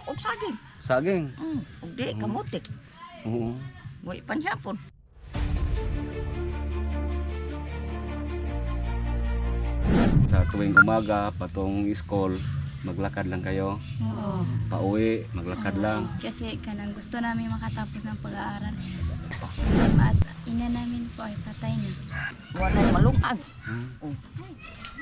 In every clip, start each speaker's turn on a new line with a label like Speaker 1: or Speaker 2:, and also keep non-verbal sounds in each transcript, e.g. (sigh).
Speaker 1: manok og saging.
Speaker 2: Saging.
Speaker 1: Mm, ug di kamutik.
Speaker 2: Oo.
Speaker 1: Wa ipanhapon.
Speaker 2: Sa tuwing umaga, patong school, maglakad lang kayo.
Speaker 3: Oo.
Speaker 2: Pauwi, maglakad lang.
Speaker 3: Kasi kanang gusto namin makatapos ng pag-aaral. At ina namin po ay patay na.
Speaker 1: Walay malungag.
Speaker 2: Hmm?
Speaker 1: Oh.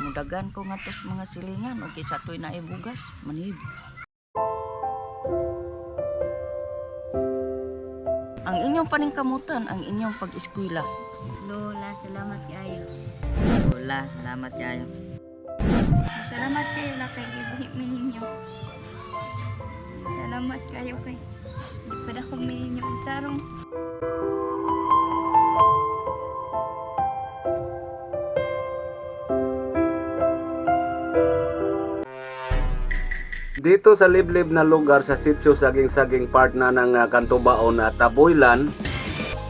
Speaker 1: Mudagan ko nga tos mga silingan o sa na ibugas, manib. Ang inyong paningkamutan, ang inyong pag-eskwela.
Speaker 3: Lola, salamat kayo.
Speaker 1: Wala, salamat kayo.
Speaker 3: Salamat kayo na kay ibuhit ninyo. Salamat kayo kay di pa na kami ninyo ang tarong.
Speaker 2: Dito sa liblib na lugar sa sitio saging-saging part na ng uh, Kantubaon at Taboylan,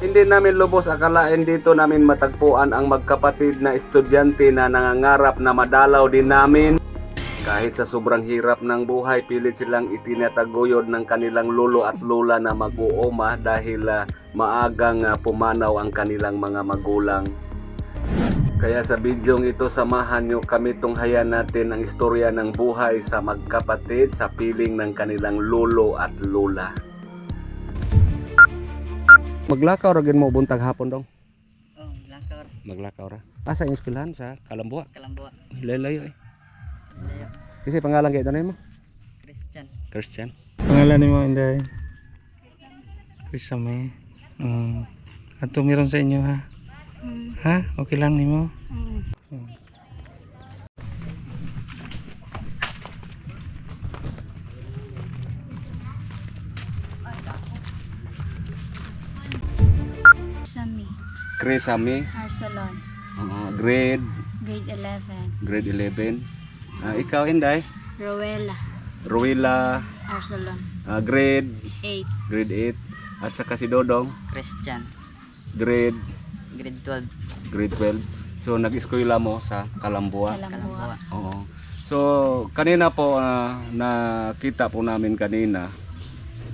Speaker 2: hindi namin lubos akalain dito namin matagpuan ang magkapatid na estudyante na nangangarap na madalaw din namin. Kahit sa sobrang hirap ng buhay, pilit silang itinataguyod ng kanilang lolo at lola na mag-uoma dahil ah, maagang ah, pumanaw ang kanilang mga magulang. Kaya sa bidyong ito, samahan nyo kami tunghayan natin ang istorya ng buhay sa magkapatid sa piling ng kanilang lolo at lola. Maglakaw ra mo buntag hapon dong.
Speaker 1: Oh, lakar,
Speaker 2: Maglakaw ra. Asa yung eskwelahan sa Kalambua?
Speaker 1: kalambuan,
Speaker 2: Layo-layo eh. Kasi pangalan kayo tanay mo?
Speaker 1: Christian.
Speaker 2: Christian.
Speaker 4: Pangalan ni mo, Inday? Krisame. Um, ato meron sa inyo ha? Ha? Okay lang ni mo?
Speaker 3: mm. Sami,
Speaker 2: Chris Ami.
Speaker 3: Arsolon,
Speaker 2: Oo, grade
Speaker 3: grade 11.
Speaker 2: grade 11. Ah, ikaw Inday?
Speaker 3: Rowella,
Speaker 2: Ruila
Speaker 3: Arsolon,
Speaker 2: ah, grade
Speaker 3: 8.
Speaker 2: grade 8 at saka si Dodong
Speaker 1: Christian,
Speaker 2: grade
Speaker 1: grade 12,
Speaker 2: grade 12. So nag-eskwela mo sa Kalambua.
Speaker 3: Kalambua.
Speaker 2: Oo. So kanina po ah, nakita po namin kanina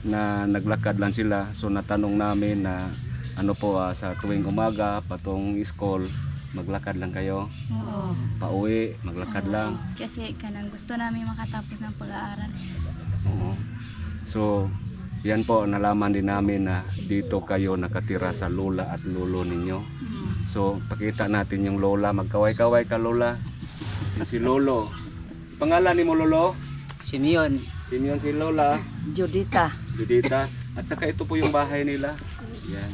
Speaker 2: na naglakad lang sila. So natanong namin na ano po ah, sa tuwing umaga patong school maglakad lang kayo.
Speaker 3: Oo.
Speaker 2: Pauwi, maglakad lang.
Speaker 3: Kasi kanang gusto namin makatapos ng pag-aaral.
Speaker 2: Oo. So yan po nalaman din namin na dito kayo nakatira sa lola at lolo ninyo. So pakita natin yung lola, magkaway-kaway ka lola. Si lolo. Pangalan ni mo lolo?
Speaker 1: Simeon,
Speaker 2: Simeon si lola.
Speaker 1: Judita,
Speaker 2: Judita. At saka ito po yung bahay nila. Yan.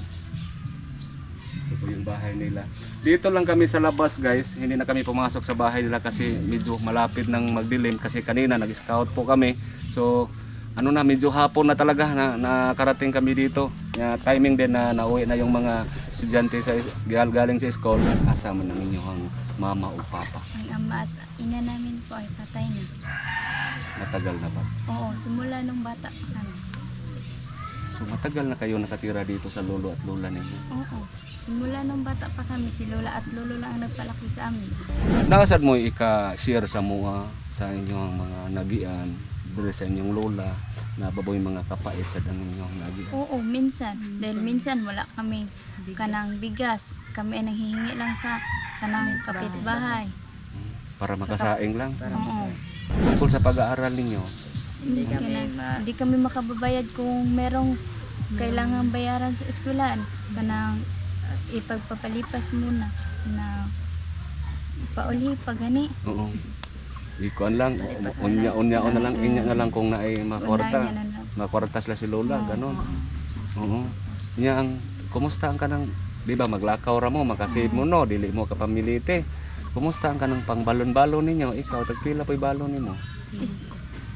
Speaker 2: Ito po yung bahay nila. Dito lang kami sa labas guys. Hindi na kami pumasok sa bahay nila kasi medyo malapit ng magdilim. Kasi kanina nag-scout po kami. So ano na medyo hapon na talaga na nakarating kami dito. Ya, timing din na nauwi na yung mga estudyante sa gal- galing sa school. Asama ng inyong mama o papa.
Speaker 3: Ang ama at ina namin po ay patay na.
Speaker 2: Matagal na ba?
Speaker 3: Oo, simula nung bata pa kami.
Speaker 2: So matagal na kayo nakatira dito sa lolo at lola ninyo.
Speaker 3: Oo. Simula nung bata pa kami, si Lola at Lolo lang ang nagpalaki sa amin.
Speaker 2: Nakasad mo ika-share sa mga sa inyong mga nagian dito sa inyong lola na baboy mga kapait sa dang inyong nagian.
Speaker 3: Oo, minsan. Dahil minsan wala kami kanang bigas. Kami ay nanghihingi lang sa kanang kapitbahay.
Speaker 2: Para makasaing lang.
Speaker 3: Oo.
Speaker 2: Tungkol sa pag-aaral ninyo,
Speaker 3: Hindi kami, hindi kami makababayad kung merong kailangan bayaran sa eskwelahan. Kanang uh, ipagpapalipas muna na pauli pagani.
Speaker 2: oo. Ikuan lang, unya unya na lang, inya na lang kung naay makwarta. Makwarta sila si lola, ganon. Oo. Nya ang kumusta ang kanang di ba maglakaw ra mo, makasave mo no, dili mo ka pamilite. Kumusta ang kanang pangbalon-balon ninyo? Ikaw tagpila pa balon nimo?
Speaker 3: Is,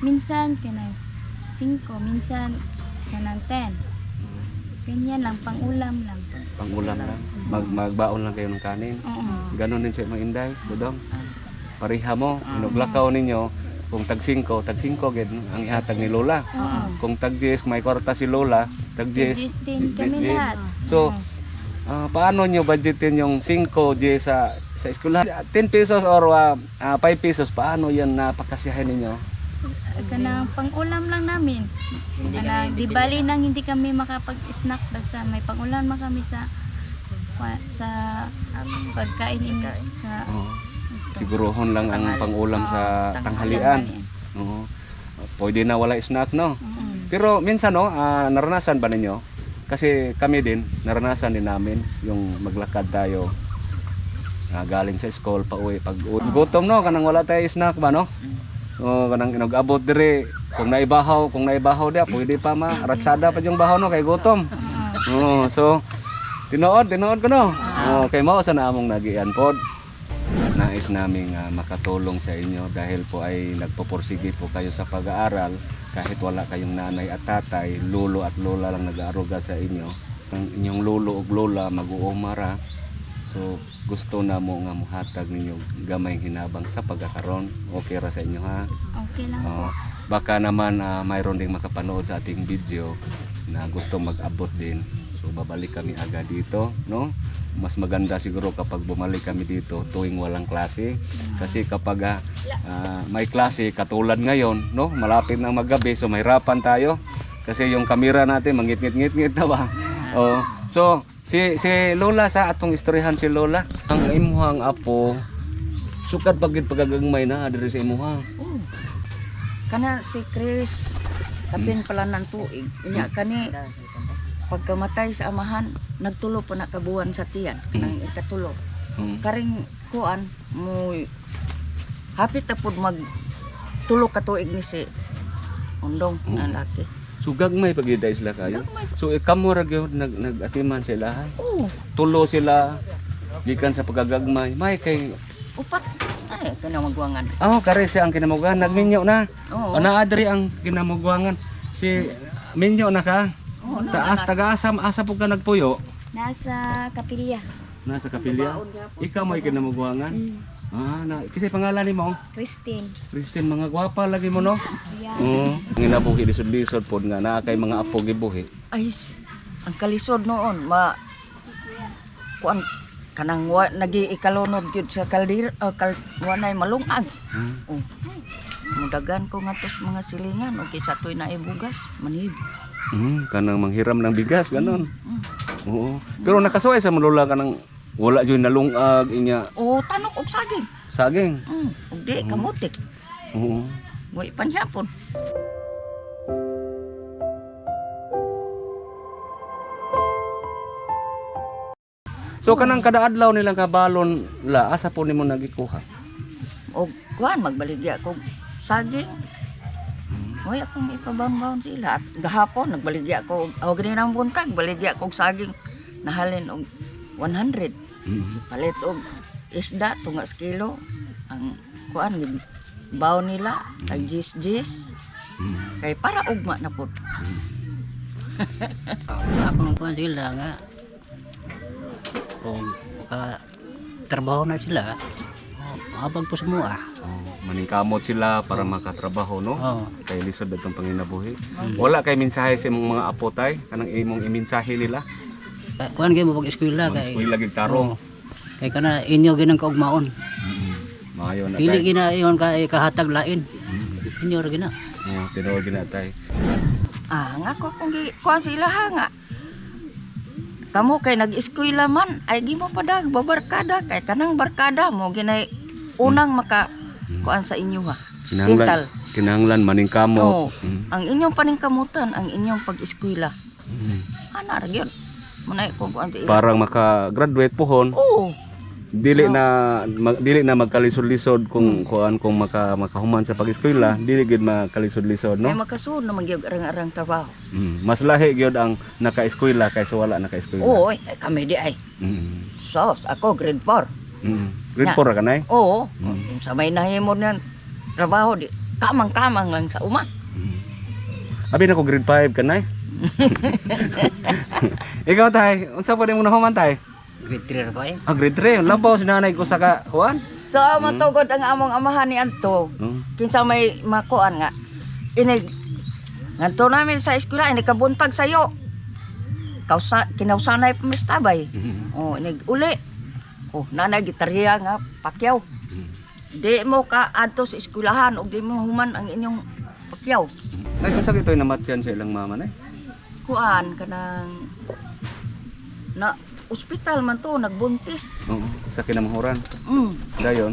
Speaker 3: minsan kanang 5, minsan kanang 10. Ganyan lang, pang-ulam lang.
Speaker 2: Pangulam lang. Mag magbaon lang kayo ng kanin.
Speaker 3: Oo.
Speaker 2: Ganon din sa mga inday, budong. Pariha mo, inuglakaw ninyo, kung tag 5, tag 5 gid ang ihatag ni Lola.
Speaker 3: Oo.
Speaker 2: Kung tag 10 may kwarta si Lola, tag 10.
Speaker 3: Digis din kami lahat.
Speaker 2: So, ah, paano nyo budgetin yung 5 G sa sa eskwela? 10 pesos or ah, ah, 5 pesos, paano yan napakasiyahin ninyo?
Speaker 3: kanang pang-ulam lang namin. Kanang di bali nang hindi kami makapag-snack basta may pang-ulam man kami sa sa pagkain in, sa
Speaker 2: Oo. Sigurohon lang ang pangulam sa tanghalian. Oo. Pwede na wala snack, no?
Speaker 3: Mm.
Speaker 2: Pero minsan, no, ah, naranasan ba ninyo? Kasi kami din, naranasan din namin yung maglakad tayo. Ah, galing sa school pa uwi pag uwi. gutom no? Kanang wala tayo snack ba no? O kanang nag-abot dire. Kung naibahaw kung naibahaw dia pwede pa ma. Ratsada pa yung bahaw no? Kay gutom. Oo, so tinuod tinuod ko no? Oh, kay mao sa namong nagian pod nais naming ah, makatulong sa inyo dahil po ay nagpupursige po kayo sa pag-aaral kahit wala kayong nanay at tatay, lolo at lola lang nag-aaruga sa inyo. Ang inyong lolo o lola mag-uumara. So gusto na mo nga muhatag ninyo gamay hinabang sa pagkakaroon. Okay ra sa inyo ha.
Speaker 3: Okay lang po.
Speaker 2: Oo. baka naman ah, mayroon ding makapanood sa ating video na gusto mag-abot din. So babalik kami agad dito, no? Mas maganda siguro kapag bumalik kami dito tuwing walang klase. Kasi kapag ah, may klase katulad ngayon, no? Malapit na maggabi so mahirapan tayo. Kasi yung kamera natin mangit-ngit-ngit na ba? Oh. So si si Lola sa atong istoryahan si Lola. Ang imuhang apo sukad pagit pagagagmay na diri sa imuha.
Speaker 1: Oh. Kana si Chris kapin pala ng tuig. Inya kani pagkamatay sa amahan nagtulo pa na kabuan sa tiyan nang ikatulo.
Speaker 2: Hmm.
Speaker 1: Karing kuan mo hapit na pud mag tulo ka tuig ni si undong na laki.
Speaker 2: So gagmay pag sila kayo. So ikamo ra gyud nag nagatiman sila.
Speaker 1: Oh,
Speaker 2: Tulo sila gikan sa pagagagmay. May kay
Speaker 1: upat ay kana magwangan.
Speaker 2: Oh, kare siya ang kinamugwangan. Nagminyo na.
Speaker 1: Oo.
Speaker 2: O naadri ang kinamugwangan. Si minyo na ka.
Speaker 1: Oo, na-
Speaker 2: Taas taga-asam asa po ka nagpuyo.
Speaker 3: Nasa kapilya.
Speaker 2: Nasa kapilya. Ikaw mo kinamugwangan. Ah, na kasi pangalan nimo
Speaker 3: Christine.
Speaker 2: Christine mga gwapa lagi mo no.
Speaker 3: Yeah.
Speaker 2: Oo. Nginabuhi lisod-lisod pod nga naa kay mga apo gibuhi.
Speaker 1: ay ang kalisod noon ma kuan kanang wa nagi ikalunod gyud sa kaldir uh, kal wanay malungag.
Speaker 2: Hmm.
Speaker 1: Oh. Mudagan ko nga tos mga silingan o kisa to'y naibugas, manib.
Speaker 2: Mm, kanang manghiram ng bigas ganon. Oo. Pero nakasuway sa mulula ka ng wala jud nalungag inya
Speaker 1: O tanok og saging.
Speaker 2: saging.
Speaker 1: Mm, ug di kamutik.
Speaker 2: Oo.
Speaker 1: Wa ipanhapon.
Speaker 2: So kanang kada adlaw nilang kabalon la asa po nimo nagikuha.
Speaker 1: Og kuan magbaligya ko saging. Way akong ipabaon-baon sila. At gahapon nagbaligya ko og gani nang buntag baligya ko og saging nahalin og 100.
Speaker 2: Mm.
Speaker 1: Palit og isda tunga sa kilo. Ang kuan baon nila tag jis jis. Kay para ugma na pud.
Speaker 5: akong kuan sila nga kung ka trabaho na sila habang po sa mua
Speaker 2: Oh, maningkamot sila para makatrabaho no.
Speaker 5: oh
Speaker 2: Kay lisod datong panginabuhi. Wala kay mensahe sa imong mga apotay kanang imong imensahe nila.
Speaker 5: kuan gyud mo pag eskwela kay
Speaker 2: eskwela gid tarong.
Speaker 5: oh, kay kana inyo ginang kaugmaon
Speaker 2: Maayo na
Speaker 5: dili
Speaker 2: tay.
Speaker 5: gina iyon ka kahatag lain
Speaker 2: Mm.
Speaker 5: inyo ra gina
Speaker 2: Oh, tinuod gina tay.
Speaker 1: Ah, nga ko kung gi kuan sila ha nga. Kamu kay nag-eskwela man ay gimo padag babarkada kay kanang barkada mo ginay unang maka kuan sa inyo ha. Tintal.
Speaker 2: Kinahanglan kinahanglan maningkamot.
Speaker 1: Oo.
Speaker 2: Mm.
Speaker 1: Ang inyong paningkamutan, ang inyong pag-eskwela.
Speaker 2: Mm.
Speaker 1: Ana ra gyud. Manay ko kuan ila.
Speaker 2: Parang maka-graduate pohon.
Speaker 1: Oo.
Speaker 2: dili na mag, dili na magkalisod-lisod kung kuan kung maka makahuman sa pag-eskwela dili gid makalisod-lisod
Speaker 1: Kay
Speaker 2: no
Speaker 1: makasunod naman gyud arang-arang trabaho.
Speaker 2: mm. mas lahi gyud ang naka-eskwela kaysa wala naka-eskwela
Speaker 1: Oo, ay, kay kami di ay.
Speaker 2: mm.
Speaker 1: Sos, ako grade 4.
Speaker 2: mm. Grade
Speaker 1: Na.
Speaker 2: 4 ra kanay
Speaker 1: Oo.
Speaker 2: Mm.
Speaker 1: Sa may nahimo niyan trabaho di kamang-kamang lang sa uma.
Speaker 2: mm. abi na ko grade 5 kanay ikaw tay unsa pa nimo nahuman tay
Speaker 5: grade 3 ra ko eh
Speaker 2: ah grade 3 labaw si nanay ko sa ka kuan
Speaker 1: So, matugod ang among amahan ni Anto.
Speaker 2: mm.
Speaker 1: Kinsa may makuan nga. Ini nganto namin sa eskwela ini kabuntag sayo. Kausa kinausanay pamistabay.
Speaker 2: Mm.
Speaker 1: Oh, ini uli. Oh, nanay gitarya nga pakyaw. Di mo ka adto sa eskwelahan ug di mo human ang inyong Pakyaw.
Speaker 2: Ay, kung sakit ito'y namatyan sa ilang mama na
Speaker 1: Kuan kanang na ospital man to nagbuntis.
Speaker 2: Oo, sa kinamhuran.
Speaker 1: Mm.
Speaker 2: Dayon,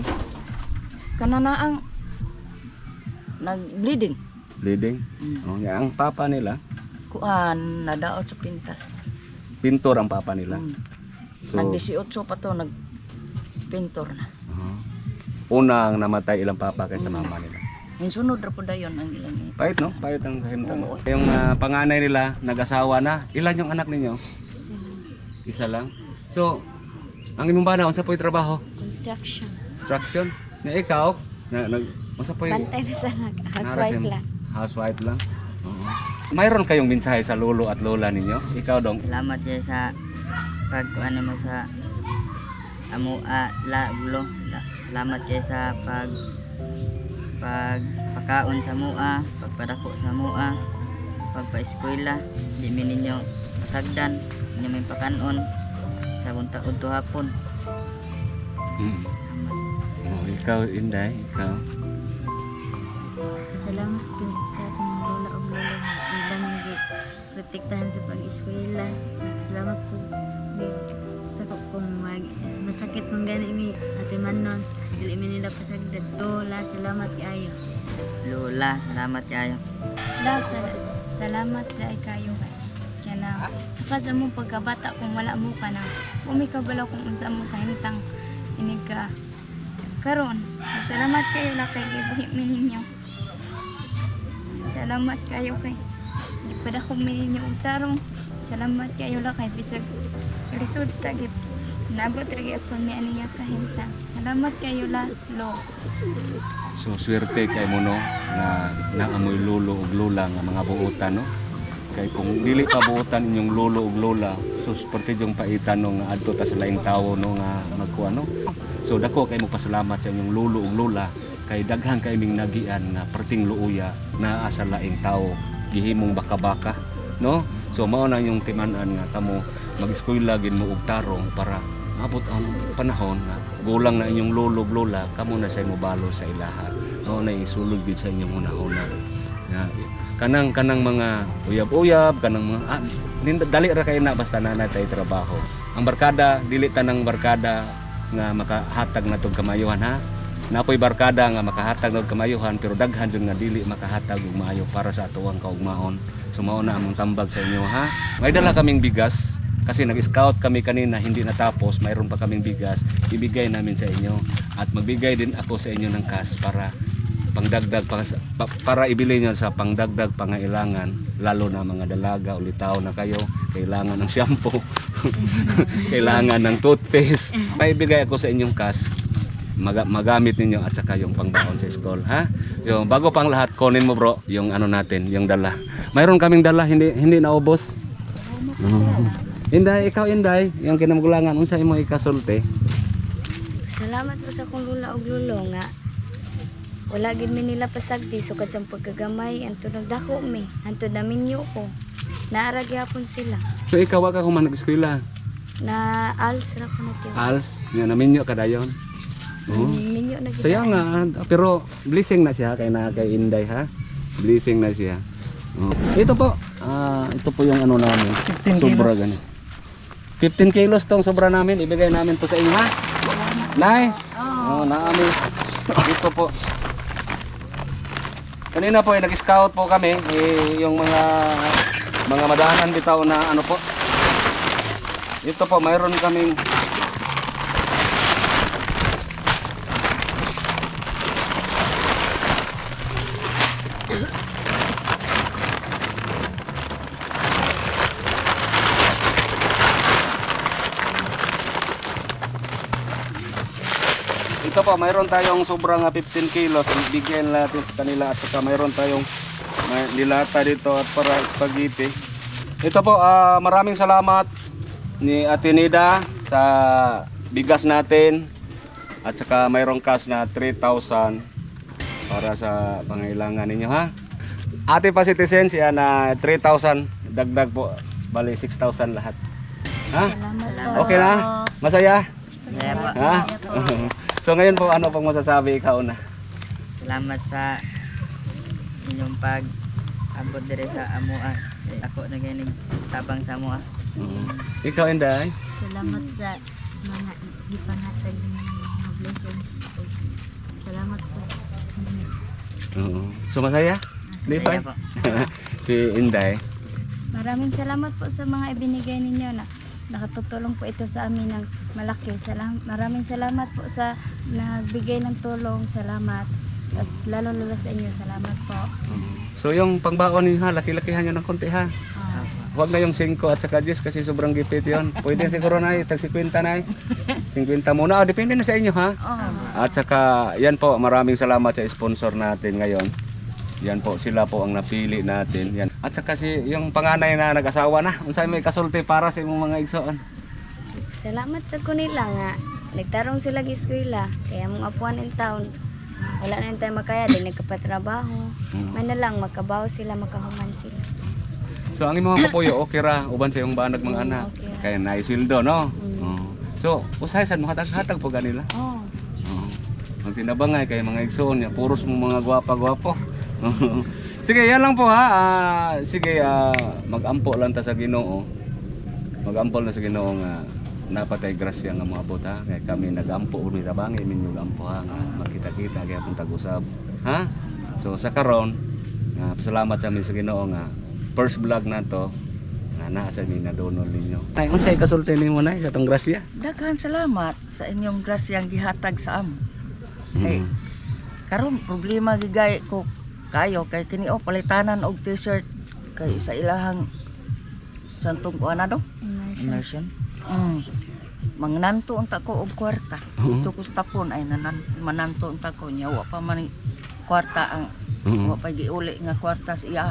Speaker 1: Kana na ang nag-bleeding.
Speaker 2: bleeding.
Speaker 1: Mm.
Speaker 2: Oh, nga, ang papa nila,
Speaker 1: Kuan nadaot sa pinta.
Speaker 2: pintor ang papa nila.
Speaker 1: Mm.
Speaker 2: So,
Speaker 1: Nag-18 pa to nag pintor na.
Speaker 2: uh, unang namatay ilang papa kaysa mama nila.
Speaker 1: Yung sunod ra po dayon ang ilang
Speaker 2: Pait no? Pait ang kahimtang. Yung ah, panganay nila, nag-asawa na. Ilan yung anak ninyo? Isa lang. So, ang imong bana, unsa po'y trabaho?
Speaker 3: Construction.
Speaker 2: Construction? Na ikaw, na, nag, unsa po'y...
Speaker 3: Bantay na sa nag
Speaker 2: Narasim? Housewife lang. Oo. Mayroon kayong mensahe sa lolo at lola ninyo? Ikaw dong.
Speaker 6: Salamat kayo sa pagkuan mo sa amo a la gulo. La- Salamat kayo sa pag pagpakaon sa mua, pagpadako sa mua, pagpa-eskwela, di mi ninyo pasagdan, ninyo may pakanon sa buntag udto hapon.
Speaker 2: Mm. Oh, ikaw, Inday, ikaw.
Speaker 3: Salamat din sa akong lola o lola nga ila nang protektahan sa pag-eskwela. Salamat po. Tako kung mag masakit mong gani mi ate manon. Dili mi nila pasagdan. Lola, salamat kayo.
Speaker 6: Lola, salamat kayo.
Speaker 3: Da, sal- salamat dahil kayo kay. Kaya na, sukad sa mong pagkabata kung wala mo ka na, umikabalaw kung unsa mo kahintang inig ka. Karon, salamat kayo la kay gibuhi mi ninyo. Salamat kayo kay di pa dako mi ninyo tarong. Salamat kayo la kay bisag lisod tagit. Nabot lagi ako mi aniya kahintang. Salamat kayo la, lo.
Speaker 2: So, swerte kay mo, no, na naamoy lolo ug lola nga mga buotan, no? Kay kung dili pa buotan inyong lolo ug lola, so parte yung paitan no nga adto ta sa laing tawo no nga magkuha no. So dako kay mo pasalamat sa inyong lolo ug lola kay daghan kay ming nagian na perting luuya na asa laing tawo gihimong baka-baka, no? So mao na yung timan-an nga kamo mag-eskwela gid mo og tarong para abot ang panahon nga gulang na inyong lolo lola kamo na sa mo balo sa ilaha. Mao na isulod gid sa inyong una-una. Nga kanang kanang mga uyab-uyab kanang mga ah, dali ra kay na basta na natay trabaho. Ang barkada dili tanang barkada nga makahatag na tog kamayuhan ha. Napoy barkada nga makahatag og kamayuhan pero daghan jud nga dili makahatag og maayo para sa atuang kaugmaon. So mao na among tambag sa inyo ha. May dala kaming bigas kasi nag-scout kami kanina hindi natapos, mayroon pa kaming bigas, ibigay namin sa inyo. At magbigay din ako sa inyo ng cash para pangdagdag pa, pa- para ibili nyo sa pangdagdag pangailangan lalo na mga dalaga ulitaw na kayo kailangan ng shampoo (laughs) kailangan ng toothpaste. May ibigay ako sa inyong cash maga- magamit ninyo at saka yung pangbaon sa school ha? So bago pang lahat kunin mo bro yung ano natin yung dala. Mayroon kaming dala hindi hindi naubos? Mhm. Inday ikaw Inday yung kinamagulangan unsa imo ikasulti
Speaker 3: Salamat po sa akong lula og lulo nga. Wala gid mi nila pasagdi sukad sa pagkagamay anto nagdako mi anto naminyo ko. Naara gyapon sila.
Speaker 2: so ikaw wa ka human nag-eskwela
Speaker 3: Na als ra ko na tiwas.
Speaker 2: als nga naminyo kadayon oh.
Speaker 3: Minyo na gid.
Speaker 2: Saya nga, pero blessing na siya kay na kay Inday ha. Blessing na siya. Oh. Ito po, ah, ito po yung ano namin.
Speaker 4: 15
Speaker 2: sobra
Speaker 4: kilos.
Speaker 2: Gani. 15 kilos tong sobra namin, ibigay namin to sa inyo ha. Nay. Oh, naami. Ito po. Kanina po ay nag-scout po kami eh, yung mga mga madahanan bitaw na ano po. Ito po, mayroon kaming Ito po, mayroon tayong sobrang ah, 15 kilos. Bigyan natin sa kanila at saka mayroon tayong may nilata dito at para spaghetti. Ito po, ah, maraming salamat ni Ate Nida sa bigas natin at saka mayroong cash na 3,000 para sa pangailangan ninyo ha. Ate pa citizen siya na 3,000 dagdag po bali 6,000 lahat. Ha? Okay na? Masaya?
Speaker 6: Saya po.
Speaker 2: Ha? (laughs) so ngayon po ano pang masasabi ikaw na?
Speaker 6: Salamat sa inyong pag abot dire sa amoa. Eh, ako na ganing tabang sa amoa.
Speaker 2: Mm. Ikaw, Inday?
Speaker 3: Salamat sa mga ipanhatag mga blessings. Salamat po.
Speaker 2: Oo. So, masaya?
Speaker 6: Kaya po. (laughs)
Speaker 2: si Inday.
Speaker 3: Maraming salamat po sa mga ibinigay ninyo na nakatutulong po ito sa amin ng malaki. Salam, maraming salamat po sa nagbigay ng tulong. Salamat. At lalo-lalo sa inyo, salamat po.
Speaker 2: So, yung pangbaon niyo ha, laki-lakihan nyo ng konti ha.
Speaker 3: Ah,
Speaker 2: Huwag na yung 5 at saka 10 kasi sobrang gipit yon. Pwede siguro na tag 50 na 50 muna. O, depende na sa inyo ha. At saka, yan po, maraming salamat sa sponsor natin ngayon. Yan po, sila po ang napili natin. Yan. At saka si yung panganay na nag-asawa na, unsay may kasulti para sa imong mga igsoon.
Speaker 7: Salamat sa kunila nga. Nagtarong sila sa eskwela. Kaya mong apuan in town. Wala na tayo makaya. Di nagkapatrabaho. May na lang makabaw sila, makahuman sila.
Speaker 2: So ang imong kapuyo okay ra uban sa imong banag mga anak. Kaya naisweldo no. Oo. So usahay sad mo hatag-hatag po ganila.
Speaker 7: Oh.
Speaker 2: Oo. Ang tinabangay kay mga igsoon niya, puros mo mga gwapa-gwapo. (laughs) sige, yan lang po ha. Ah, sige, ah, mag-ampo lang ta sa Ginoo. Mag-ampo lang sa Ginoo nga napatay grasya nga moabot ha. Kay kami nag-ampo umi tabangi minyo ampo ha nga magkita-kita kaya pun tag-usab. Ha? So sa karon, nga pasalamat sa amin sa Ginoo nga first vlog na to nga naa sa amin na donor ninyo. Ay, unsay kasulti nimo nay sa tong grasya?
Speaker 1: Daghan salamat sa inyong grasyang gihatag sa amo. Kay karon problema gigay ko kayo kay kini o palitanan og t-shirt kay sa ilahang santong kuan na do.
Speaker 6: Immersion.
Speaker 1: Mm. Mangnanto unta ko og kwarta. Ito ko sa tapon ay nanan, mananto unta ko nya wa pa man kwarta ang
Speaker 2: Oo.
Speaker 1: wa pa giuli nga kwarta sa iya.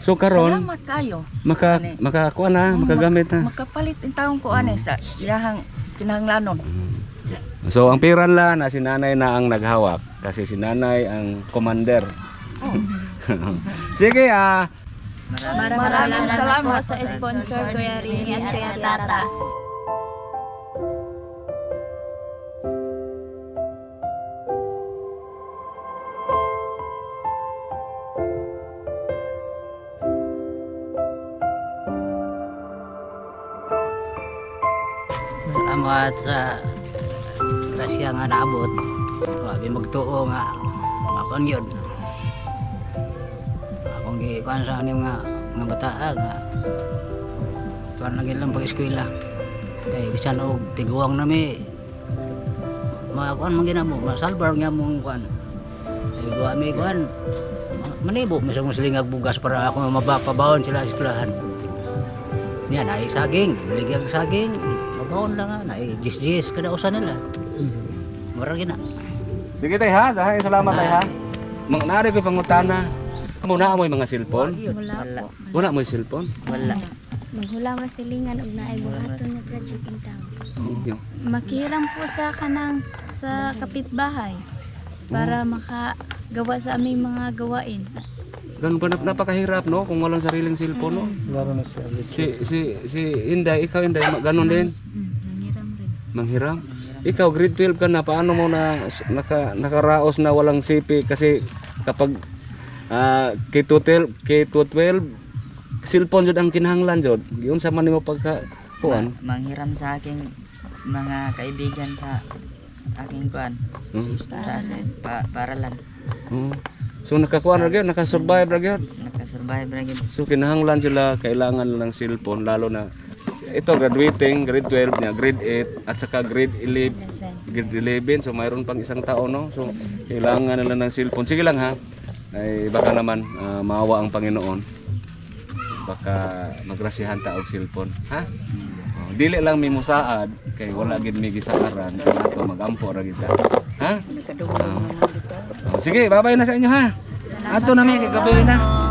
Speaker 2: So karon
Speaker 1: Salamat kayo.
Speaker 2: maka makakuha na, makagamit na.
Speaker 1: Makapalit in taong ko ani sa iyahang kinahanglanon.
Speaker 2: So ang piran la na si nanay na ang naghawak kasi si nanay ang commander. (laughs) Sige ah.
Speaker 3: Maraming
Speaker 1: Maraming
Speaker 3: salamat,
Speaker 1: salamat
Speaker 3: sa sponsor Kuya Rini at Kuya Tata.
Speaker 5: Salamat sa grasya nga naabot. Wabi magtuo nga akon yun. Akong gikuan sa anim nga nga bata nga tuwan lagi lang pag eskwela. Kay bisan og tiguang nami makakuan man ginamo masalbar nga mong kuan. Ay guwa mi kuan ma- manibo mi sa kong silingag bugas para ako mapapabawon sila sa eskwelahan. Yan, ay saging, ligyag saging, mabawon lang nga, ay jis-jis, kada usa nila. Mura gina.
Speaker 2: Sige tay ha, dahil salamat tay ha. Mang nari ko pangutana. Muna mo yung mga cellphone.
Speaker 3: Wala
Speaker 6: Wala.
Speaker 3: po.
Speaker 2: Wala mo cellphone.
Speaker 6: Wala.
Speaker 7: Maghulang masilingan og naay buhaton na project in town.
Speaker 2: Yung-
Speaker 3: Makiram po sa kanang sa kapitbahay para makagawa sa aming mga gawain.
Speaker 2: Ganun ba nap- napakahirap no kung walang sariling cellphone no.
Speaker 4: Laro na siya.
Speaker 2: Si si si Inday, ikaw Inday, ma- ganun din.
Speaker 3: Nangiram rin.
Speaker 2: Manghiram. Ikaw grade 12 ka na paano mo na naka, nakaraos na walang CP kasi kapag ah K12 K12 cellphone jud ang kinahanglan jud. Giun sa man nimo pagka kuan.
Speaker 6: Manghiram sa aking mga kaibigan sa sa aking kuan.
Speaker 2: Hmm.
Speaker 6: Sa sa pa, paralan.
Speaker 2: Oo. So nakakuan ra gyud, nakasurvive ra gyud.
Speaker 6: Nakasurvive ra gid.
Speaker 2: So kinahanglan sila kailangan ng cellphone lalo na ito graduating grade 12 niya, grade 8 at saka grade 11 grade 11 so mayroon pang isang taon no? So kailangan nila ng cellphone. Sige lang ha? Ay baka naman ah, maawa ang Panginoon. Baka magrasihan ta og cellphone ha? Oh, dili lang mi musaad kay wala gid mi gisakaran ato magampo ra kita ha? Oh. Oh, sige babay na sa inyo ha? Ato na mi kay gabi na